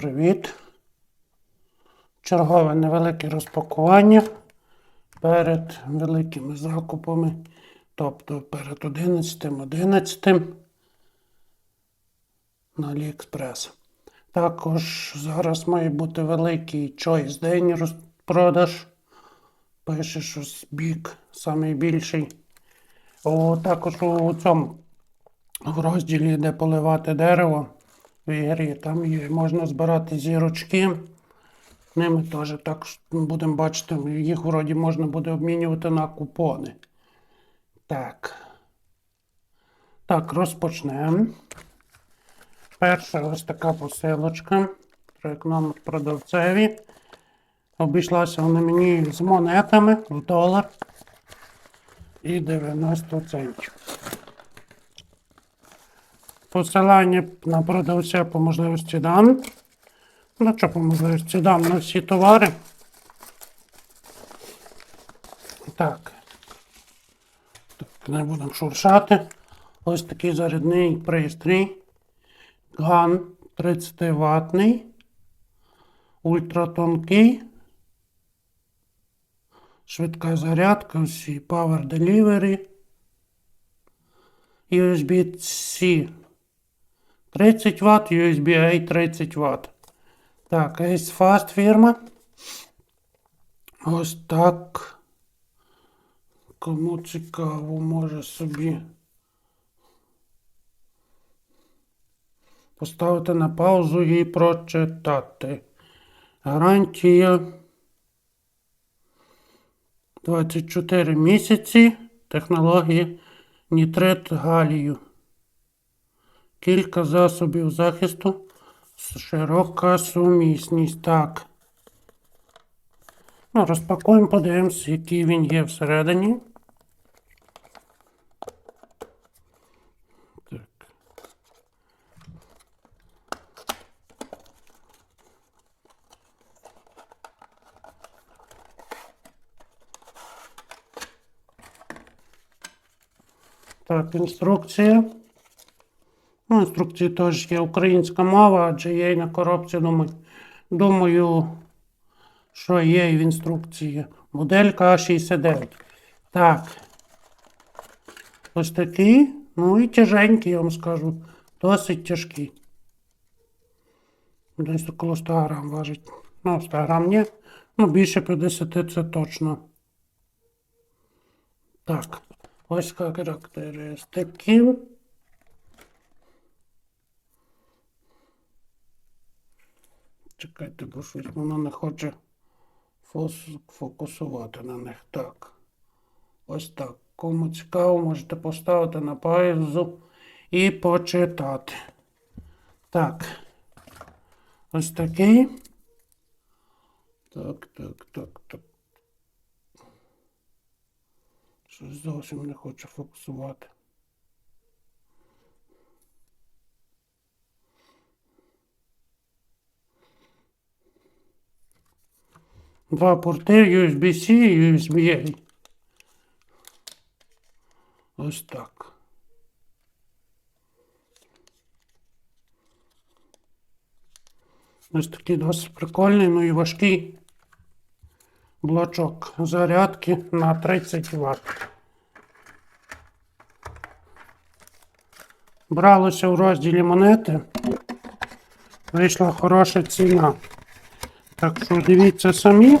привіт! Чергове невелике розпакування перед великими закупами, тобто перед 11.11 на AliExpress. Також зараз має бути великий Choice день розпродаж. Пише, що бік найбільший. Також у цьому в розділі, де поливати дерево в ігрі, там є, можна збирати зірочки. Ними теж так будемо бачити, їх вроді можна буде обмінювати на купони. Так. Так, розпочнемо. Перша ось така посилочка. Трек номер продавцеві. Обійшлася вона мені з монетами в долар і 90 центів. Посилання на продавця по можливості дам. Ну що по можливості дам на всі товари. Так. Так, не будемо шуршати. Ось такий зарядний пристрій. Ган 30 ватний. Ультратонкий. Швидка зарядка, всі Power Delivery. USB-C 30 Вт, USB-A 30 Вт. Так, Ace Fast фірма. Ось так. Кому цікаво, може собі поставити на паузу і прочитати. Гарантія 24 місяці. Технології нітрит галію. Кілька засобів захисту. Широка сумісність. Так. Ну, розпакуємо, подивимось, який він є всередині. Так. Так, інструкція. Ну, інструкції теж є українська мова, адже є і на коробці, думаю, думаю, що є і в інструкції. Моделька А69. Так. Ось такий. Ну і тяженький, я вам скажу. Досить тяжкий. Десь около 100 грам важить. Ну, 100 грам ні. Ну, більше 50 це точно. Так. Ось характеристики. Чекайте, бо щось воно не хоче фокусувати на них. Так. Ось так. Кому цікаво, можете поставити на паузу і почитати. Так. Ось такий. Так, так, так, так. Щось зовсім не хоче фокусувати. Два порти USB-C і USB-A. Ось так. Ось такий досить прикольний, ну і важкий блочок зарядки на 30 Вт. Бралося в розділі монети. Вийшла хороша ціна. Так що дивіться самі.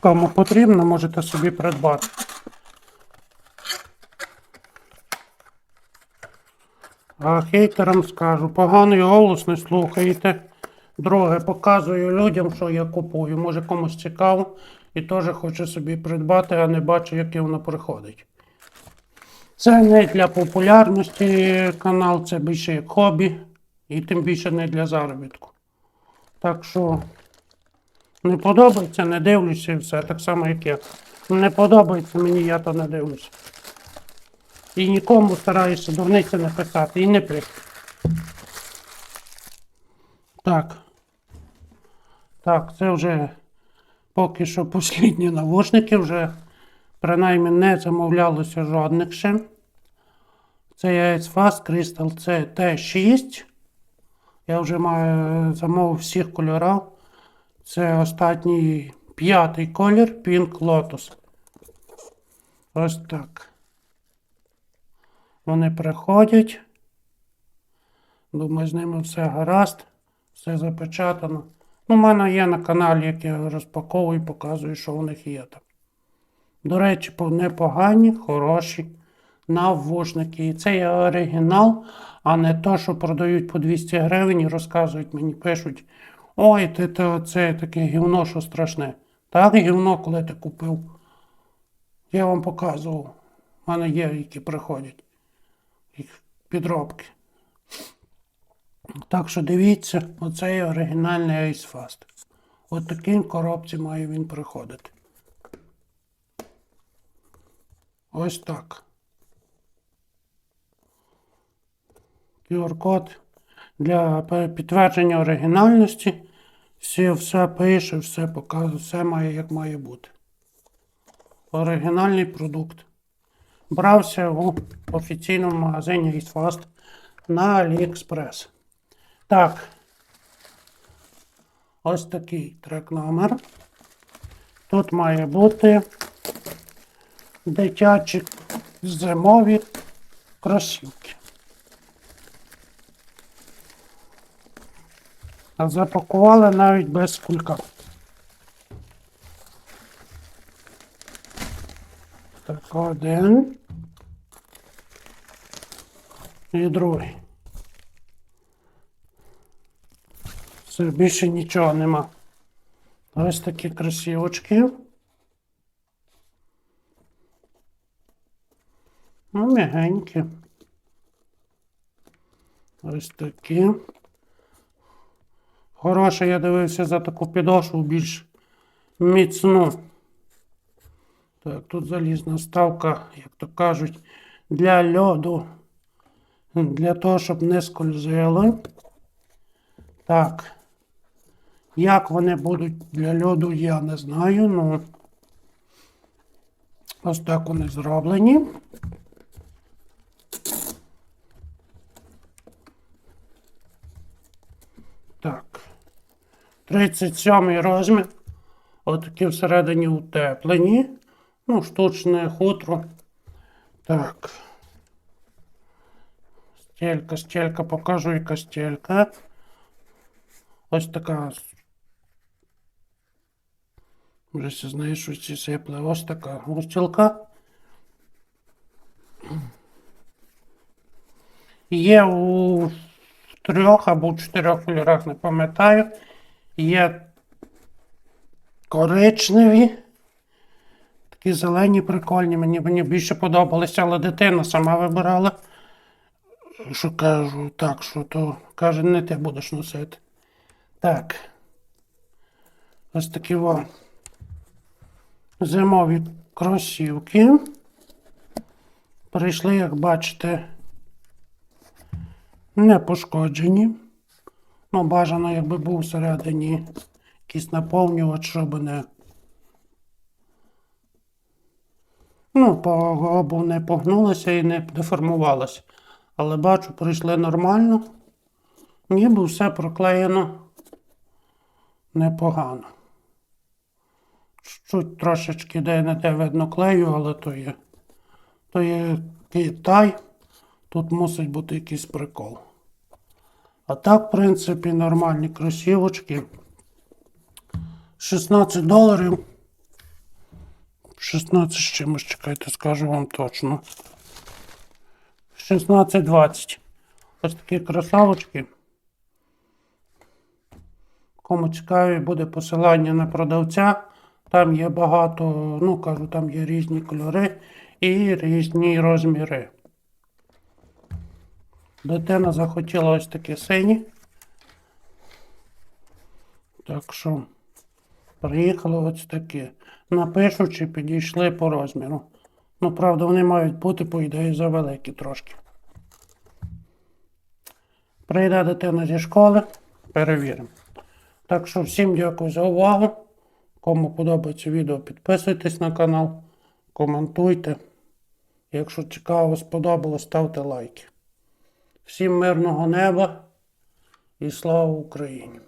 Кому потрібно, можете собі придбати. А хейтерам скажу, поганий голос не слухайте. Друге, показую людям, що я купую. Може комусь цікаво і теж хоче собі придбати, а не бачу, яке воно приходить. Це не для популярності канал, це більше як хобі, і тим більше не для заробітку. Так що не подобається, не дивлюся і все, так само, як я. Не подобається мені, я то не дивлюся. І нікому стараюся дурниці не писати, і не пишу. Так. Так, це вже поки що послідні навушники, вже принаймні не замовлялося жодних ще. Це Fast Crystal C T6. Я вже маю замовив всіх кольорів. Це останній п'ятий колір Pink Lotus. Ось так. Вони приходять. Думаю, з ними все гаразд, все запечатано. Ну, у мене є на каналі, як я розпаковую і показую, що у них є там. До речі, непогані, хороші навушники. І це є оригінал, а не то, що продають по 200 гривень і розказують мені, пишуть. Ой, ти то це таке гівно, що страшне. Так, гівно, коли ти купив. Я вам показував. У мене є, які приходять. Їх підробки. Так що дивіться, оце є оригінальний Ace Fast. От такій коробці має він приходити. Ось так. QR-код для підтвердження оригінальності. Все, все пише, все показує, все має як має бути. Оригінальний продукт. Брався у офіційному магазині Eastfast на AliExpress. Так. Ось такий трек номер. Тут має бути дитячі зимові кросівки. А запакували навіть без кулька. Так, один. І другий. Все, більше нічого нема. Ось такі красивочки. Ну, м'ягенькі. Ось такі. Хороше, я дивився за таку підошву більш міцну. Так, тут залізна ставка, як то кажуть, для льоду. Для того, щоб не скользило. Так. Як вони будуть для льоду, я не знаю. Ну, ось так вони зроблені. Так. 37 розмір. Отакі всередині утеплені. Ну, штучне хутро. Так. Стелька, стелька, покажу, яка стелька. Ось така. Вже знаєш, що ці сипле. Ось така густілка. Є у трьох або чотирьох кольорах, не пам'ятаю. Є коричневі. Такі зелені, прикольні. Мені, мені більше подобалися, але дитина сама вибирала. Що кажу, так, що то каже, не ти будеш носити. Так. Ось такі во. Зимові кросівки. Прийшли, як бачите, не пошкоджені. Ну, бажано, якби був всередині якийсь наповнювач, щоб не. Ну, по не погнулося і не деформувалося. Але бачу, прийшли нормально. Ніби все проклеєно непогано. Чуть трошечки де не те видно клею, але то є. То є Китай. Тут мусить бути якийсь прикол. А так, в принципі, нормальні кросівочки. 16 доларів. 16 з чимось, чекайте, скажу вам точно. 16-20. Ось такі кросавочки. Кому цікаві, буде посилання на продавця. Там є багато, ну кажу, там є різні кольори і різні розміри. Дитина захотіла ось такі сині. Так що приїхали ось такі. Напишу, чи підійшли по розміру. Ну, правда, вони мають бути, по ідеї, завеликі трошки. Прийде дитина зі школи, перевіримо. Так що всім дякую за увагу. Кому подобається відео, підписуйтесь на канал, коментуйте. Якщо цікаво, сподобалось, ставте лайки. Всім мирного неба і слава Україні!